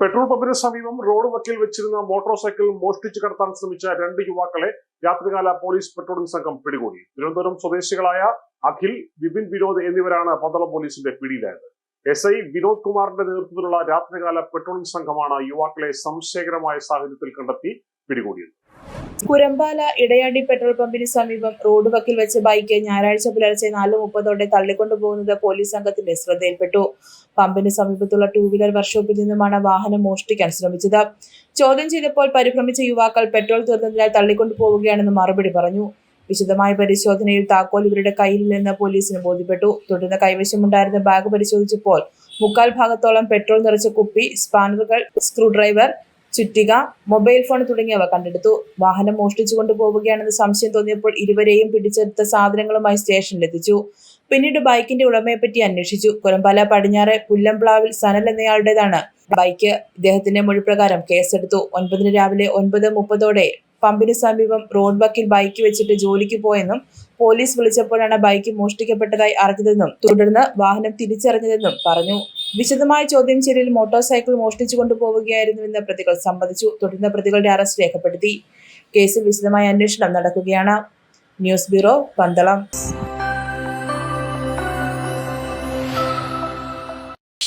Petrol പമ്പിന് സമീപം road വക്കിൽ വെച്ചിരുന്ന മോട്ടോർ സൈക്കിൾ മോഷ്ടിച്ചു കടത്താൻ ശ്രമിച്ച രണ്ട് യുവാക്കളെ രാത്രികാല പോലീസ് പെട്രോളിംഗ് സംഘം പിടികൂടി. തിരുവനന്തപുരം സ്വദേശികളായ അഖിൽ വിപിൻ വിനോദ് എന്നിവരാണ് പന്തളം പോലീസിന്റെ പിടിയിലായത്. എസ് ഐ വിനോദ് കുമാറിന്റെ നേതൃത്വത്തിലുള്ള രാത്രികാല പെട്രോളിംഗ് സംഘമാണ് യുവാക്കളെ സംശയകരമായ സാഹചര്യത്തിൽ കണ്ടെത്തി പിടികൂടിയത്. കുരമ്പാല ഇടയാടി പെട്രോൾ പമ്പിന് സമീപം റോഡ് വക്കിൽ വെച്ച് ബൈക്ക് ഞായറാഴ്ച പുലർച്ചെ നാല് മുപ്പതോടെ തള്ളിക്കൊണ്ടുപോകുന്നത് പോലീസ് സംഘത്തിന്റെ ശ്രദ്ധയിൽപ്പെട്ടു. പമ്പിന് സമീപത്തുള്ള ടൂ വീലർ വർക്ക്ഷോപ്പിൽ നിന്നുമാണ് വാഹനം മോഷ്ടിക്കാൻ ശ്രമിച്ചത്. ചോദ്യം ചെയ്തപ്പോൾ പരിഭ്രമിച്ച യുവാക്കൾ പെട്രോൾ തീർന്നതിനാൽ തള്ളിക്കൊണ്ടു പോവുകയാണെന്ന് മറുപടി പറഞ്ഞു. വിശദമായ പരിശോധനയിൽ താക്കോൽ ഇവരുടെ കയ്യിൽ നിന്ന് പോലീസിന് ബോധ്യപ്പെട്ടു. തുടർന്ന് കൈവശമുണ്ടായിരുന്ന ബാഗ് പരിശോധിച്ചപ്പോൾ മുക്കാൽ ഭാഗത്തോളം പെട്രോൾ നിറച്ച കുപ്പി സ്പാനറുകൾ സ്ക്രൂ ഡ്രൈവർ ചുറ്റിക മൊബൈൽ ഫോൺ തുടങ്ങിയവ കണ്ടെടുത്തു. വാഹനം മോഷ്ടിച്ചു കൊണ്ടുപോവുകയാണെന്ന് സംശയം തോന്നിയപ്പോൾ ഇരുവരെയും പിടിച്ചെടുത്ത സാധനങ്ങളുമായി സ്റ്റേഷനിലെത്തിച്ചു. പിന്നീട് ബൈക്കിന്റെ ഉടമയെപ്പറ്റി അന്വേഷിച്ചു. കൊരമ്പാല പടിഞ്ഞാറെ പുല്ലംപ്ലാവിൽ സനൽ എന്നയാളുടേതാണ് ബൈക്ക്. ഇദ്ദേഹത്തിന്റെ മൊഴിപ്രകാരം കേസെടുത്തു. ഒൻപതിന് രാവിലെ ഒൻപത് മുപ്പതോടെ പമ്പിന് സമീപം റോഡ് വക്കിൽ ബൈക്ക് വെച്ചിട്ട് ജോലിക്ക് പോയെന്നും പോലീസ് വിളിച്ചപ്പോഴാണ് ബൈക്ക് മോഷ്ടിക്കപ്പെട്ടതായി അറിഞ്ഞതെന്നും തുടർന്ന് വാഹനം തിരിച്ചറിഞ്ഞതെന്നും പറഞ്ഞു. വിശദമായ ചോദ്യം ചെയ്യലിൽ മോട്ടോർ സൈക്കിൾ മോഷ്ടിച്ചു കൊണ്ടുപോവുകയായിരുന്നുവെന്ന് പ്രതികൾ സമ്മതിച്ചു. തുടർന്ന് പ്രതികളുടെ അറസ്റ്റ് രേഖപ്പെടുത്തി. കേസിൽ വിശദമായ അന്വേഷണം നടക്കുകയാണ്. News bureau Pandalam.